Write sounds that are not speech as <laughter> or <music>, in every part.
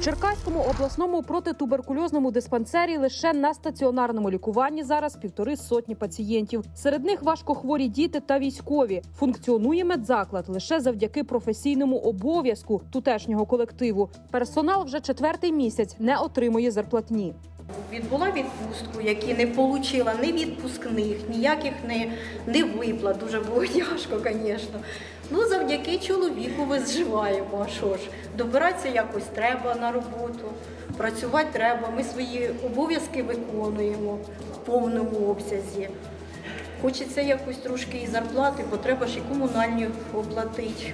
Черкаському обласному протитуберкульозному диспансері лише на стаціонарному лікуванні зараз півтори сотні пацієнтів. Серед них важкохворі діти та військові. Функціонує медзаклад лише завдяки професійному обов'язку тутешнього колективу. Персонал вже четвертий місяць не отримує зарплатні. Відбула відпустку, які не отримала ні відпускних, ніяких не, не виплат. Дуже було <laughs> тяжко, звісно. Ну, завдяки чоловіку виживаємо. А що ж, добиратися якось треба на роботу, працювати треба. Ми свої обов'язки виконуємо в повному обсязі. Хочеться якось трошки і зарплати, бо треба ж і комунальні оплатити.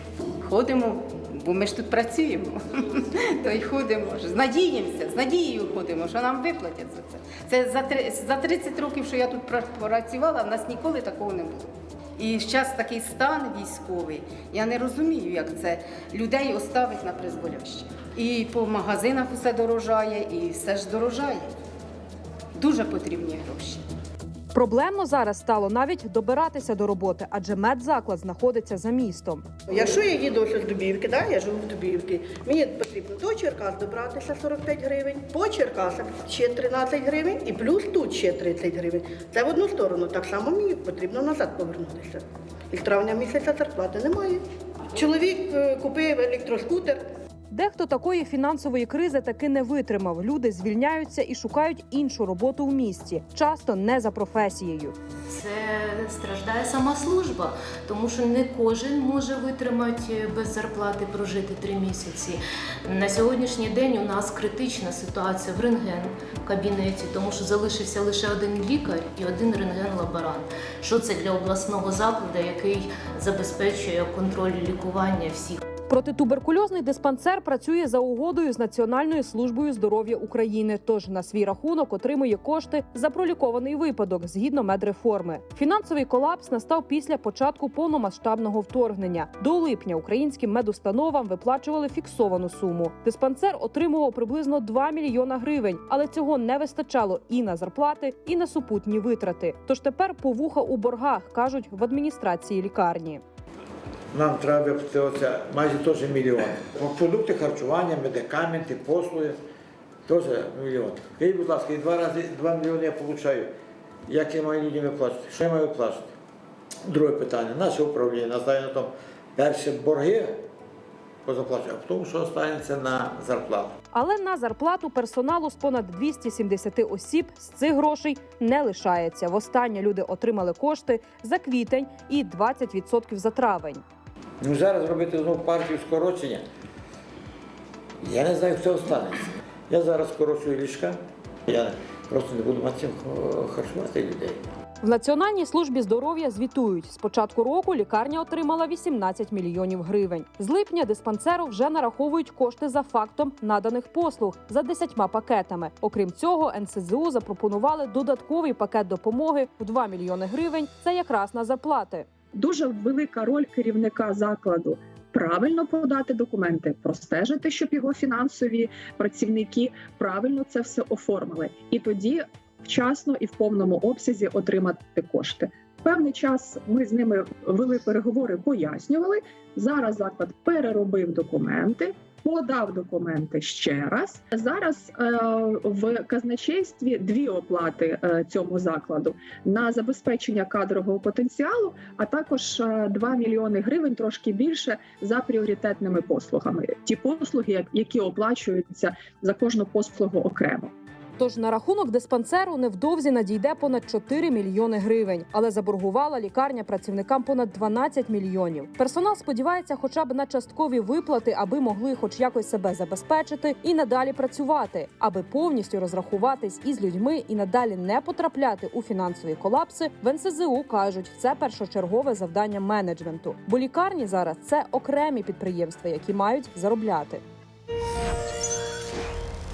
Ходимо, бо ми ж тут працюємо. <laughs> То й ходимо. надіємося, з надією ходимо, що нам виплатять за це. Це за, за 30 років, що я тут працювала, в нас ніколи такого не було. І зараз такий стан військовий. Я не розумію, як це людей оставить на призволяще. І по магазинах усе дорожає, і все ж дорожає. Дуже потрібні гроші. Проблемно зараз стало навіть добиратися до роботи, адже медзаклад знаходиться за містом. Якщо я їду з Дубівки, да, я живу в Дубівці, мені потрібно до Черкас добратися 45 гривень, по Черкасах ще 13 гривень і плюс тут ще 30 гривень. Це в одну сторону. Так само мені потрібно назад повернутися. І з травня місяця зарплати немає. Чоловік е, купив електроскутер, Дехто такої фінансової кризи таки не витримав. Люди звільняються і шукають іншу роботу в місті, часто не за професією. Це страждає сама служба, тому що не кожен може витримати без зарплати прожити три місяці. На сьогоднішній день у нас критична ситуація в рентген кабінеті, тому що залишився лише один лікар і один рентген-лаборант. Що це для обласного закладу, який забезпечує контроль лікування всіх? Протитуберкульозний диспансер працює за угодою з Національною службою здоров'я України. Тож на свій рахунок отримує кошти за пролікований випадок згідно медреформи. Фінансовий колапс настав після початку повномасштабного вторгнення. До липня українським медустановам виплачували фіксовану суму. Диспансер отримував приблизно 2 мільйона гривень, але цього не вистачало і на зарплати, і на супутні витрати. Тож тепер повуха у боргах кажуть в адміністрації лікарні. Нам треба оце майже теж мільйон. Продукти харчування, медикаменти, послуги теж мільйон. Скажіть, будь ласка, і два рази 2 мільйони я отримую. Як я маю людям виплачувати? Що я маю виплачувати? Друге питання. Наше управління настає на тому, перше борги позаплачує, а потім, що останеться на зарплату. Але на зарплату персоналу з понад 270 осіб з цих грошей не лишається. Востаннє люди отримали кошти за квітень і 20% за травень. Ну зараз робити знову партію скорочення. Я не знаю, хто останеться. Я зараз скорочую ліжка. Я просто не буду мати чим е, харчувати людей. В Національній службі здоров'я звітують, з початку року лікарня отримала 18 мільйонів гривень. З липня диспансеру вже нараховують кошти за фактом наданих послуг за 10 пакетами. Окрім цього, НСЗУ запропонували додатковий пакет допомоги в 2 мільйони гривень. Це якраз на зарплати. Дуже велика роль керівника закладу. Правильно подати документи, простежити, щоб його фінансові працівники правильно це все оформили, і тоді вчасно і в повному обсязі отримати кошти. Певний час ми з ними вели переговори, пояснювали. Зараз заклад переробив документи, подав документи ще раз. Зараз е, в казначействі дві оплати е, цьому закладу на забезпечення кадрового потенціалу, а також е, 2 мільйони гривень, трошки більше за пріоритетними послугами. Ті послуги, які оплачуються за кожну послугу окремо. Тож на рахунок диспансеру невдовзі надійде понад 4 мільйони гривень, але заборгувала лікарня працівникам понад 12 мільйонів. Персонал сподівається, хоча б на часткові виплати, аби могли хоч якось себе забезпечити і надалі працювати, аби повністю розрахуватись із людьми і надалі не потрапляти у фінансові колапси. В НСЗУ кажуть, це першочергове завдання менеджменту. Бо лікарні зараз це окремі підприємства, які мають заробляти.